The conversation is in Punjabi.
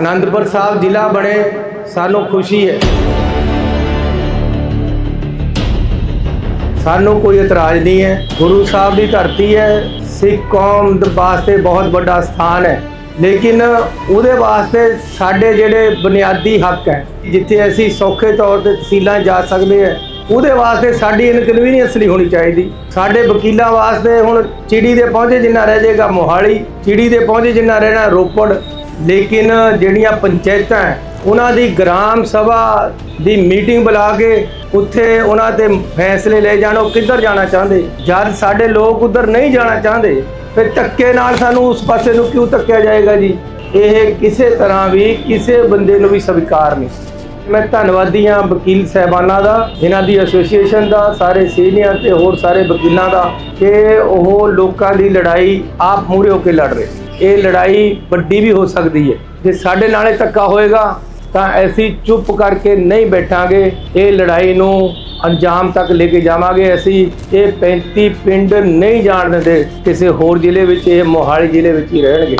ਅਨੰਦਪੁਰ ਸਾਹਿਬ ਜ਼ਿਲ੍ਹਾ ਬਣੇ, ਸਾਨੂੰ ਖੁਸ਼ੀ ਹੈ। ਸਾਨੂੰ ਕੋਈ ਇਤਰਾਜ਼ ਨਹੀਂ ਹੈ। ਗੁਰੂ ਸਾਹਿਬ ਦੀ ਧਰਤੀ ਹੈ, ਸਿੱਖ ਕੌਮ ਦੇ ਵਾਸਤੇ ਬਹੁਤ ਵੱਡਾ ਸਥਾਨ ਹੈ। ਲੇਕਿਨ ਉਹਦੇ ਵਾਸਤੇ ਸਾਡੇ ਜਿਹੜੇ ਬੁਨਿਆਦੀ ਹੱਕ ਹੈ, ਜਿੱਥੇ ਅਸੀਂ ਸੌਖੇ ਤੌਰ ਤੇ ਤਹਿਸੀਲਾਂ ਜਾ ਸਕਦੇ ਹਾਂ, ਉਹਦੇ ਵਾਸਤੇ ਸਾਡੀ ਇਨਕਨਵੀਨੀਅੰਸ ਨਹੀਂ ਹੋਣੀ ਚਾਹੀਦੀ। ਸਾਡੇ ਵਕੀਲਾਂ ਵਾਸਤੇ ਹੁਣ ਚਿੜੀ ਦੇ ਪਹੁੰਚੇ ਜਿੰਨਾ ਰਹਿ ਜਾਏਗਾ ਮੋਹਾਲੀ, ਚਿੜੀ ਦੇ ਪਹੁੰਚੇ ਜਿੰਨਾ ਰਹਿਣਾ ਰੋਪੜ ਲੇਕਿਨ ਜਿਹੜੀਆਂ ਪੰਚਾਇਤਾਂ ਉਹਨਾਂ ਦੀ ਗ੍ਰਾਮ ਸਭਾ ਦੀ ਮੀਟਿੰਗ ਬੁਲਾ ਕੇ ਉੱਥੇ ਉਹਨਾਂ ਤੇ ਫੈਸਲੇ ਲੈ ਜਾਣ, ਉਹ ਕਿੱਧਰ ਜਾਣਾ ਚਾਹੁੰਦੇ? ਜਦ ਸਾਡੇ ਲੋਕ ਉਧਰ ਨਹੀਂ ਜਾਣਾ ਚਾਹੁੰਦੇ, ਫਿਰ ਧੱਕੇ ਨਾਲ ਸਾਨੂੰ ਉਸ ਪਾਸੇ ਨੂੰ ਕਿਉਂ ਧੱਕਿਆ ਜਾਏਗਾ ਜੀ? ਇਹ ਕਿਸੇ ਤਰ੍ਹਾਂ ਵੀ ਕਿਸੇ ਬੰਦੇ ਨੂੰ ਵੀ ਸਵੀਕਾਰ ਨਹੀਂ। ਮੈਂ ਧੰਨਵਾਦੀ ਹਾਂ ਵਕੀਲ ਸਹਿਬਾਨਾਂ ਦਾ ਇਹਨਾਂ ਦੀ ਐਸੋਸੀਏਸ਼ਨ ਦਾ, ਸਾਰੇ ਸੀਨੀਅਰ ਤੇ ਹੋਰ ਸਾਰੇ ਵਕੀਲਾਂ ਦਾ, ਕਿ ਉਹ ਲੋਕਾਂ ਦੀ ਲੜਾਈ ਆਪ ਮੂਹਰੇ ਹੋ ਕੇ ਲੜ ਰਹੇ। ਇਹ ਲੜਾਈ ਵੱਡੀ ਵੀ ਹੋ ਸਕਦੀ ਹੈ। ਜੇ ਸਾਡੇ ਨਾਲੇ ਧੱਕਾ ਹੋਏਗਾ, ਤਾਂ ਅਸੀਂ ਚੁੱਪ ਕਰਕੇ ਨਹੀਂ ਬੈਠਾਂਗੇ। ਇਹ ਲੜਾਈ ਨੂੰ ਅੰਜਾਮ ਤੱਕ ਲੈ ਕੇ ਜਾਵਾਂਗੇ। ਅਸੀਂ ਇਹ 35 ਪਿੰਡ ਨਹੀਂ ਜਾਣ ਦਿੰਦੇ। ਕਿਸੇ ਹੋਰ ਜ਼ਿਲ੍ਹੇ ਵਿੱਚ, ਇਹ ਮੋਹਾਲੀ ਜ਼ਿਲ੍ਹੇ ਵਿੱਚ ਹੀ ਰਹਿਣਗੇ।